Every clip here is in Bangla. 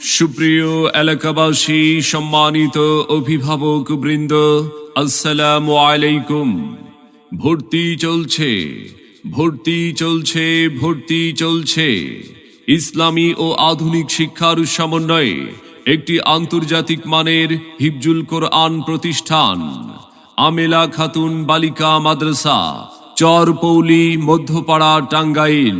সুপ্রিয় এলাকাবাসী, সম্মানিত অভিভাবক বৃন্দ, আসসালাম আলাইকুম। ভর্তি চলছে ভর্তি চলছে ভর্তি চলছে। ইসলামী ও আধুনিক শিক্ষার সমন্বয়ে একটি আন্তর্জাতিক মানের হিফজুল কোরআন প্রতিষ্ঠান, আমেলা খাতুন বালিকা মাদ্রাসা, চরপৌলি মধ্যপাড়া টাঙ্গাইল।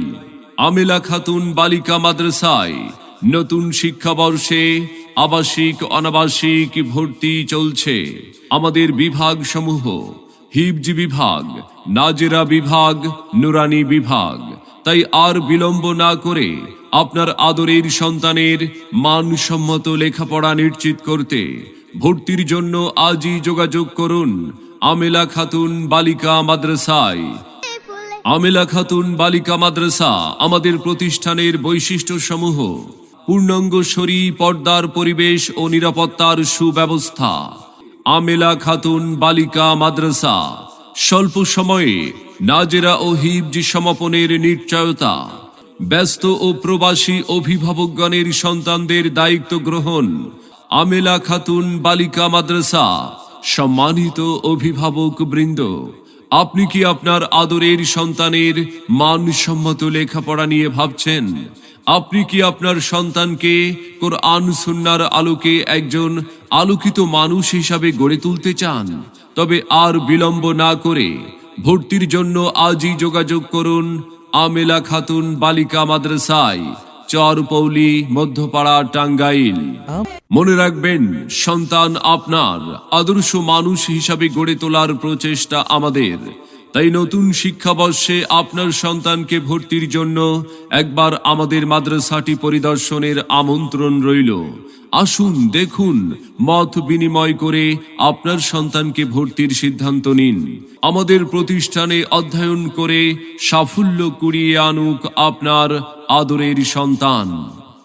আমেলা খাতুন বালিকা মাদ্রাসায় নতুন শিক্ষাবর্ষে আবাসিক, অনাবাসিক ভর্তি চলছে। আমাদের বিভাগ সমূহ হিবজ বিভাগ, নাজেরা বিভাগ, নুরানি বিভাগ। তাই আর বিলম্ব না করে আপনার আদরের সন্তানের মানসম্মত লেখাপড়া নিশ্চিত করতে ভর্তির জন্য আজই যোগাযোগ করুন আমেলা খাতুন বালিকা মাদ্রাসায়। আমেলা খাতুন বালিকা মাদ্রাসা আমাদের প্রতিষ্ঠানের বৈশিষ্ট্য সমূহ পূর্ণাঙ্গ শরী, পর্দার পরিবেশ ও নিরাপত্তার সুব্যবস্থা। আমেলা খাতুন, বালিকা, মাদ্রাসা। স্বল্প সময়ে নাজেরা ও হিবজ সমাপনের নিশ্চয়তা। ব্যস্ত ও প্রবাসী অভিভাবকগণের সন্তানদের দায়িত্ব গ্রহণ। আমেলা খাতুন, বালিকা, মাদ্রাসা। সম্মানিত অভিভাবক বৃন্দ আপনি কি আপনার আদরের সন্তানের মানসম্মত লেখাপড়া নিয়ে ভাবছেন? আপনি কি আপনার সন্তানকে কোরআন সুন্নার আলোকে একজন আলোকিত মানুষ হিসাবে গড়ে তুলতে চান? তবে আর বিলম্ব না করে ভর্তির জন্য আজই যোগাযোগ করুন আমেলা খাতুন বালিকা মাদ্রাসায়। চরপৌলি মধ্যপাড়া টাঙ্গাইল। মনে রাখবেন সন্তান আপনার আদর্শ মানুষ হিসাবে গড়ে তোলার প্রচেষ্টা আমাদের। তাই নতুন শিক্ষাবর্ষে আপনার সন্তানকে ভর্তির জন্য একবার আমাদের মাদ্রাসাটি পরিদর্শনের আমন্ত্রণ রইল। আসুন দেখুন মত বিনিময় করে আপনার সন্তানকে ভর্তির সিদ্ধান্ত নিন। আমাদের প্রতিষ্ঠানে অধ্যয়ন করে সাফল্য কুড়িয়ে আনুক আপনার আদরের সন্তান।